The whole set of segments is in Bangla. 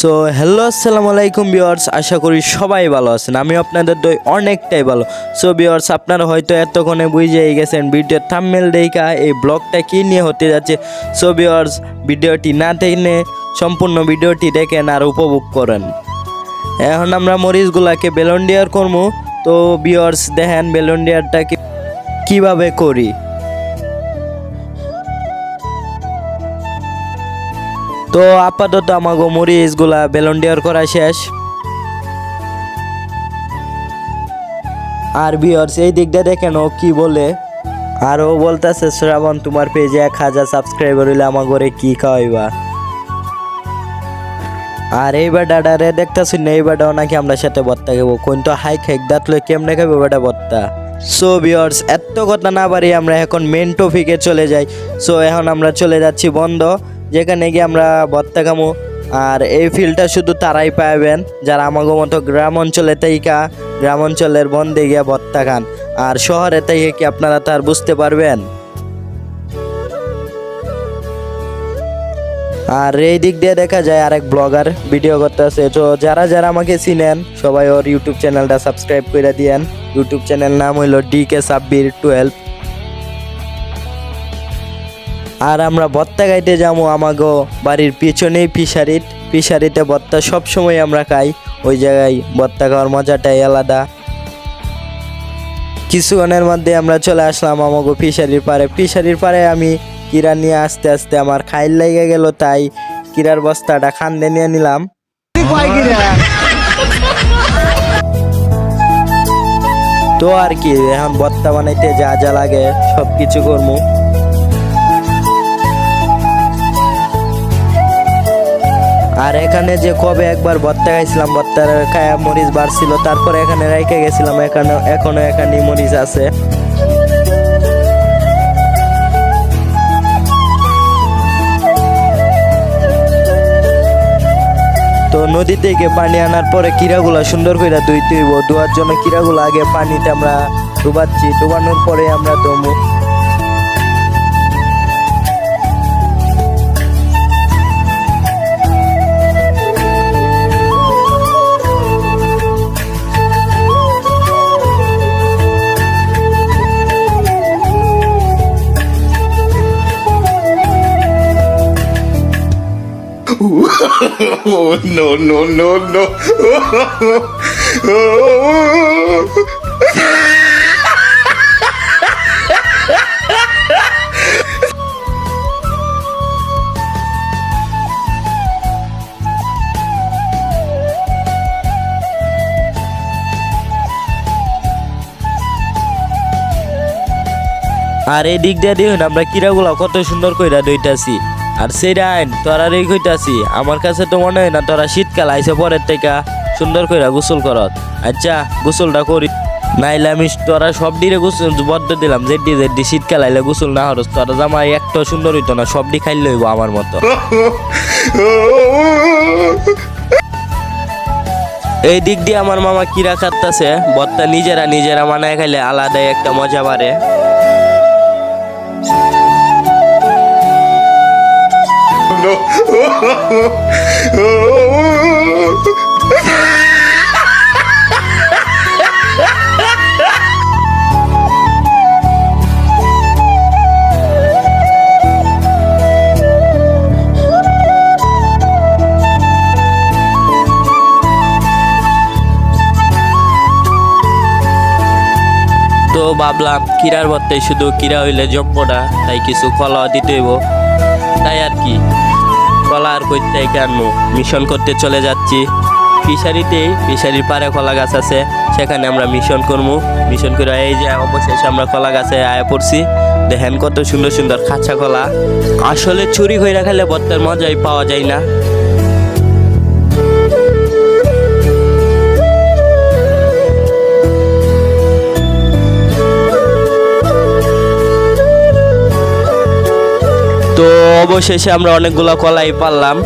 সো হ্যালো আসসালামু আলাইকুম ভিউয়ার্স আশা করি সবাই ভালো আছেন। আমি আপনাদের দই অনেকটাই ভালো। সো ভিউয়ার্স আপনারা হয়তো এতক্ষণে বুঝেই গেছেন ভিডিওর থাম্বনেল দেখা এই ব্লগটা কী নিয়ে হতে যাচ্ছে। সো ভিউয়ার্স ভিডিওটি না দেখলে সম্পূর্ণ ভিডিওটি দেখেন আর উপভোগ করেন। এখন আমরা মরিচগুলাকে বেলন্ডিয়ার করব। তো ভিউয়ার্স দেখেন বেলন্ডিয়ারটাকে কীভাবে করি? তো আপাতত আমাগো মরিচগুলা বেলন্ডিয়ার করা শেষ। আর বিয়ার্স এই দিকটা দেখেন ও কি বলে। আর ও বলতেছে, শ্রাবণ, তোমার পেজে এক হাজার সাবস্ক্রাইবার হইলে আমার ঘরে কি খাওয়াইবা? আর এইবার এই বেটাটারে দেখতেছি না, এই বেটাও নাকি আমরা সাথে বত্তা খাব কোন তো, হাই, খাইক দাঁতলে কেমনে খাব বেটা বত্তা? সো বিয়ার্স এত কথা না পারি আমরা এখন মেন টপিকে চলে যাই। সো এখন আমরা চলে যাচ্ছি বন্ধ। যেখানে গিয়ে আমরা বত্তা খামো। আর এই ফিল্ডটা শুধু তারাই পাবেন যারা আমাগো মতো গ্রাম অঞ্চলে তাইকা গ্রাম অঞ্চলের বন্ধে গিয়ে বত্তা খান। আর শহরে তাইকে কি আপনারা তার বুঝতে পারবেন? আর এই দিক দিয়ে দেখা যায় আরেক ব্লগার ভিডিও করতেছে। তো যারা যারা আমাকে চিনেন, সবাই ওর ইউটিউব চ্যানেলটা সাবস্ক্রাইব করে দিয়েন। ইউটিউব চ্যানেল নাম হইল ডি কে সাব্বির টুয়েলভ আর আমরা ভত্তা খাইতে যাব আমাগো বাড়ির পিছনেই ফিশারিত ফিশারিতে ভত্তা সবসময় আমরা খাই। ওই জায়গায় ভত্তা খাওয়ার মজাটাই আলাদা। কিছুক্ষণের মধ্যে আমরা চলে আসলাম আমাগো ফিশারির পারে ফিশারির পারে আমি কিরা নিয়ে আস্তে আস্তে আমার খাইল লেগে গেল, তাই কিরার বস্তাটা খান্দে নিয়ে নিলাম। তো আর কি, এখন বত্তা বানাইতে যা যা লাগে সব কিছু করব আর এখানে যে কবে একবার ভত্তা খাইছিলাম ভত্তার খায়া মরিচ বাড়ছিল, তারপরে এখানে রাইকে গেছিলাম, এখানে এখনও এখানে মরিচ আছে। তো নদী থেকে পানি আনার পরে কিরাগুলা সুন্দর করে ধুইতে হইব। ধোয়ার জন্য কিরাগুলো আগে পানিতে আমরা ডুবাচ্ছি। ডুবানোর পরে আমরা দমু Oh, no, no, no, no. আর এই দিক দিয়ে আমরা কিরাগুলা কত সুন্দর কইরা দইতাছি আর সেইটা আইন তোরা রে কইতাছি, আমার কাছে তো মনে হয় না তোরা শীতকাল আইসে পরের থেকে সুন্দর কইরা গোসল করত। আচ্ছা গোসলটা করি। নাইলে আমি তোরা সব ডিরে গোসল বদ্ধ দিলাম জেডি জেডি শীতকাল আইলে গোসল না হরস, তোরা জামা একটা সুন্দর হইতো না সব ডি খাইলে হইব আমার মতো। এই দিক দিয়ে আমার মামা কিরা খাটতাছে বত্তা নিজেরা নিজেরা মানায় খাইলে আলাদাই একটা মজা বাড়ে। তো ভাবলাম কিরার বত্তাই শুধু কিরা হইলে জম্প না, তাই কিছু কলা দিতে হইব তাই আর কি। কলা আর করতে আনব মিশন করতে চলে যাচ্ছি। ফিশারিতেই ফিশারির পারে কলা গাছ আছে। সেখানে আমরা মিশন করব মিশন করে এই যে অবশেষে আমরা কলা গাছে আয়া পড়ছি। দেখেন কত সুন্দর সুন্দর খাঁচা কলা। আসলে চুরি হয়ে রাখালে বত্তার মজাই পাওয়া যায় না। অবশেষে আমরা অনেকগুলো কলাই পারলাম।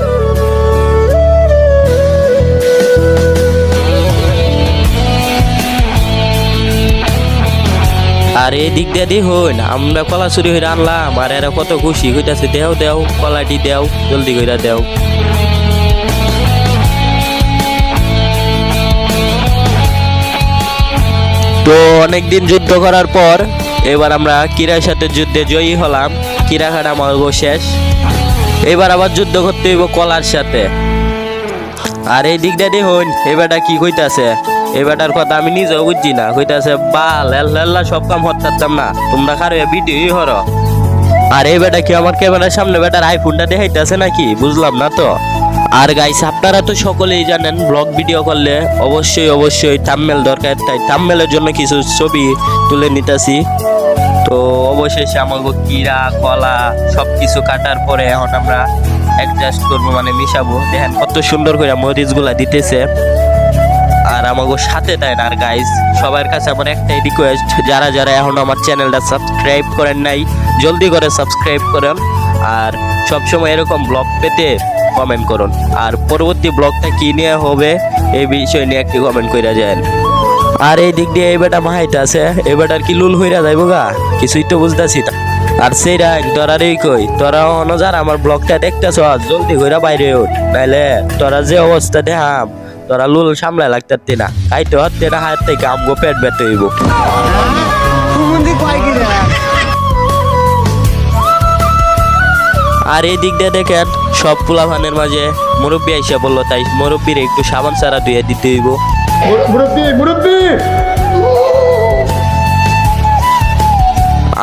আর এই দিক দিয়ে দি হইন আমরা কলা চুরি হয়ে আনলাম, আর এরা কত খুশি হইতাছে দেও দেও, কলাটি দেও, জলদি কইরা দেও। তো অনেকদিন যুদ্ধ করার পর, এবার আমরা কিরার সাথে যুদ্ধে জয়ী হলাম। কিরা খাটা মর্গ শেষ। এবার আবার যুদ্ধ করতে হইব কলার সাথে। আর এই দিকটা দেখুন এবারটা কি কইতাছে? এবারটার কথা আমি নিজেও বুঝছি না। কইতাছে, বা, লেল, লেল্লা, সব কাম হতাম না। তোমরা কারও ভিডিও হর। আর এই বেটা কি আমার ক্যামেরার সামনে বেটার আইফোনটা দেখাইতেছে নাকি? বুঝলাম না তো। আর গাইস আপনারা তো সকলেই জানেন ব্লগ ভিডিও করলে অবশ্যই অবশ্যই থাম্বনেল দরকার। তাই থাম্বনেলের জন্য কিছু ছবি তুলে নিতেছি। তো অবশেষে আমাকে কিরা, কলা সব কিছু কাটার পরে এখন আমরা অ্যাডজাস্ট করব মানে মিশাবো। দেখেন কত সুন্দর করে মরিচগুলা দিতেছে। আর আমাকে সাথে দেয় না, আর গাইজ সবার কাছে আমার একটাই রিকোয়েস্ট যারা যারা এখন আমার চ্যানেলটা সাবস্ক্রাইব করেন নাই, জলদি করে সাবস্ক্রাইব করেন। আর সবসময় এরকম ব্লগ পেতে কমেন্ট করুন। আর পরবর্তী ব্লগটা কি নিয়ে হবে, এই বিষয় নিয়ে একটি কমেন্ট করে যায় আর এই দিক দিয়ে এই বেটা মাহাইটা আছে, এই বেটার কি লুল হইরা যাইব গা? কিছুই তো বুঝতেছি আর সেই রাইন তোরা রে কই? তোরা অন যারা আমার ব্লগটা দেখতেছ জলদি কইরা বাইরে উঠ। নাইলে তোরা যে অবস্থা দেখাম, তোরা লুল সামলাই লাগতে না। খাইতে হতে না হাত থেকে আমগো পেট বেতে হইব। আর এই দিক দিয়ে দেখেন, সব পোলাভানের মাঝে মুরব্বী আইসা বলল, তাই মুরব্বীর একটু সাবান সারা ধুয়ে দিতে হইব। মুরব্বী মুরব্বী!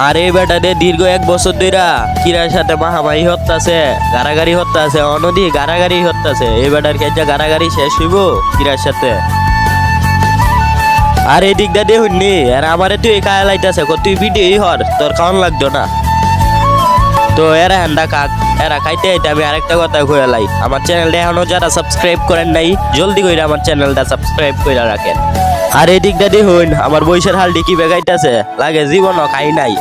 আর বেটাতে দীর্ঘ এক বছর ধইরা কিরার সাথে মাহামারি হত্যাছে গারাগারি হত্যাছে অনদি গারাগারি হত্যাছে এই বেটার কেজা গারাগারি শেষ হইব কিরার সাথে। আর এই দিকটা দেখুন নি আর আমারে তুই কায়া লাইতাছে কো তুই ভিডিও হর, তোর কারণ লাগতো না। তো এরা হ্যান্ডা কাক। এরা খাইতে খাইতে আমি আরেকটা কথা কয়ে লাই। আমার চ্যানেলটা এখনও যারা সাবস্ক্রাইব করেন নাই জলদি করে আমার চ্যানেলটা সাবস্ক্রাইব করে রাখেন। আর এই দিকটা দেখুন আমার বয়সের হাল ডিকি বেগাইতেছে লাগে জীবনও খাই নাই।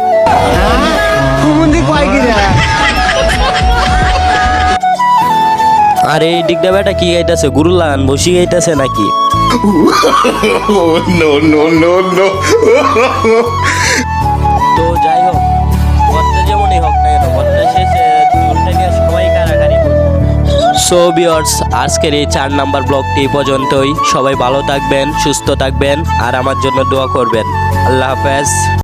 আর এই দিকটা বেটা কি গাইতেছে? গুরু লাগান বসি গাইতেছে নাকি? Oh, no, no, no, so বিয়ার্স আজকের এই চার নাম্বার ব্লগটি পর্যন্তই। সবাই ভালো থাকবেন, সুস্থ থাকবেন, আর আমার জন্য দোয়া করবেন। আল্লাহ হাফেজ।